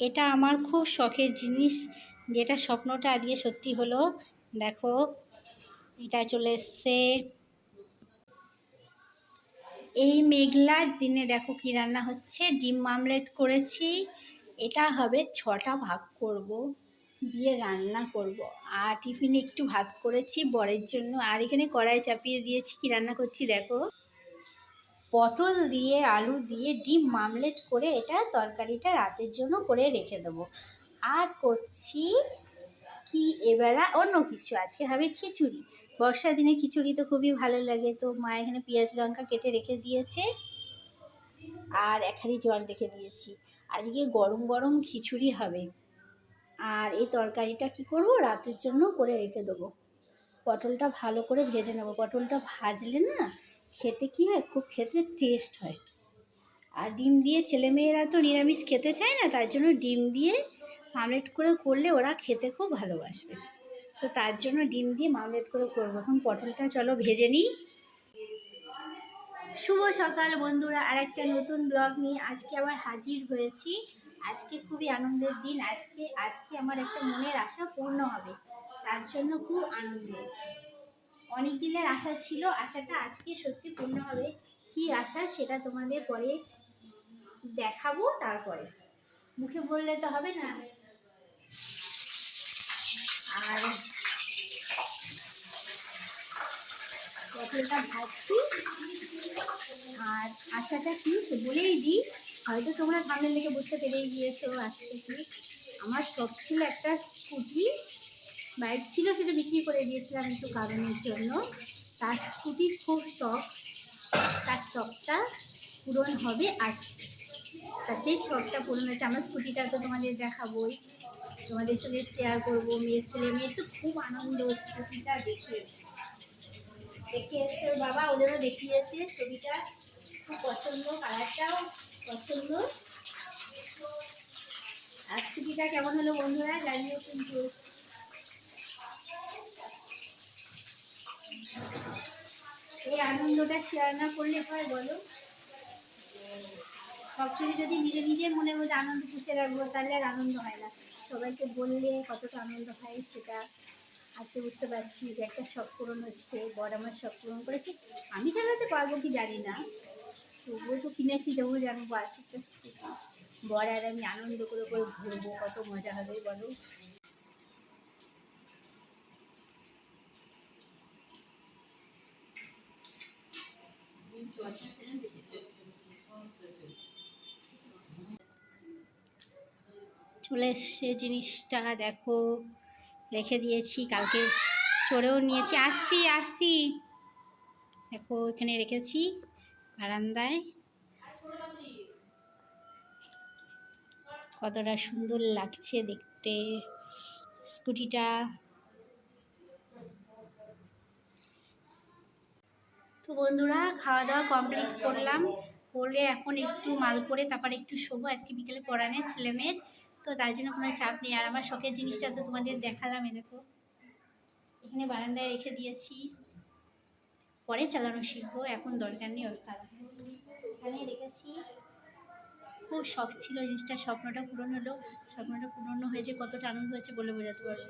এটা আমার খুব শখের জিনিস। যেটা স্বপ্নটা আজকে সত্যি হলো। দেখো এটা চলে এসছে। এই মেঘলার দিনে দেখো কি রান্না হচ্ছে। ডিম মামলেট করেছি। এটা হবে ছটা ভাগ করব, দিয়ে রান্না করব। আর টিফিনে একটু ভাত করেছি বরের জন্য। আর এখানে কড়াই চাপিয়ে দিয়েছি। কি রান্না করছি দেখো। পটল দিয়ে, আলু দিয়ে ডিম মামলেট করে এটা তরকারিটা রাতের জন্য করে রেখে দেবো। আর করছি কি এবেলা অন্য কিছু। আজকে হবে খিচুড়ি। বর্ষার দিনে খিচুড়ি তো খুবই ভালো লাগে। তো মা এখানে পেঁয়াজ, লঙ্কা কেটে রেখে দিয়েছে। আর এক হাঁড়ি জল রেখে দিয়েছি। আজকে গরম গরম খিচুড়ি হবে। আর এই তরকারিটা কি করব? রাতের জন্য করে রেখে দেবো। পটলটা ভালো করে ভেজে নেব। পটলটা ভাজলে না খেতে কি হয়? খুব খেতে টেস্ট হয়। আর ডিম দিয়ে ছেলেমেয়েরা তো নিরামিষ খেতে চায় না, তার জন্য ডিম দিয়ে মামলেট করে করলে ওরা খেতে খুব ভালোবাসবে। তো তার জন্য ডিম দিয়ে মামলেট করে করব। এখন পটলটা চলো ভেজে নিই। শুভ সকাল বন্ধুরা আর একটা নতুন ব্লগ নিয়ে আজকে আবার হাজির হয়েছি। আজকে খুবই আনন্দের দিন, আজকে আজকে আমার একটা মনের আশা পূর্ণ হবে। তার জন্য খুব আনন্দ। অনেক দিনের আশা ছিল, আশাটা আজকে সত্যি পূর্ণ হবে। কি আশা সেটা তোমাদের পরে দেখাবো তারপরে। মুখে বললে তো হবে না। আর পটলটা ভাজছি। আর আশাটা কি বলেই দিই। হয়তো তোমরা সামনে থেকে বুঝতে পেরেই গিয়েছো আজকে কি। আমার শখ ছিল একটা স্কুটি বাইক ছিল সেটা বিক্রি করে দিয়েছিলাম একটু কারণের জন্য। তার স্কুটির খুব শখ। তার শখটা পূরণ হবে আজকে। তা সেই শখটা পূরণ হচ্ছে আমার স্কুটিটা তো তোমাদের দেখাবোই। তোমাদের সঙ্গে শেয়ার করব। মেয়ের ছেলে, মেয়ের তো খুব আনন্দ। স্কুটিটা দেখে দেখে ওর বাবা ওদেরও দেখিয়েছে ছবিটা। খুব পছন্দ, কালারটাও পছন্দ। আর স্কুটিটা কেমন হলো বন্ধুরা জানিও কিন্তু। এই আনন্দটা শেয়ার না করলে হয় বলো? সবসময় যদি নিজে নিজের মনের মধ্যে আনন্দ পুষে রাখব, তাহলে আর আনন্দ হয় না। সবাইকে বললে কতটা আনন্দ হয় সেটা আজকে বুঝতে পারছি যে একটা শখ পূরণ হচ্ছে বর আমার শখ পূরণ করেছে। আমি চালাতে পারব কি জানি না। তবুও তো কিনেছি, তবুও জানব আছে বর আর আমি আনন্দ করে করে ঘুরবো, কত মজা হবে বলো? চলে এসছে জিনিসটা, দেখো। রেখে দিয়েছি, কালকে চড়েও নিয়েছি। আসছি আসছি। দেখো, এখানে রেখেছি বারান্দায়। কতটা সুন্দর লাগছে দেখতে। স্কুটিটা তো বন্ধুরা খাওয়া দাওয়া কমপ্লিট করলাম। করে এখন একটু মাল করে তারপর একটু শোবো। আজকে বিকেলে পড়ানে ছেলে মেয়ের। তো তার জন্য কোনো চাপ নেই। আর আমার শখের জিনিসটা তো তোমাদের দেখালাম, এ দেখো। এখানে বারান্দায় রেখে দিয়েছি। পরে চালানো শিখব, এখন দরকার নেই ওর এখানে রেখেছি। খুব শখ ছিল জিনিসটা স্বপ্নটা পূরণ হলো। স্বপ্নটা পূরণ হয়েছে, কতটা আনন্দ হয়েছে বলে বোঝাতে পারব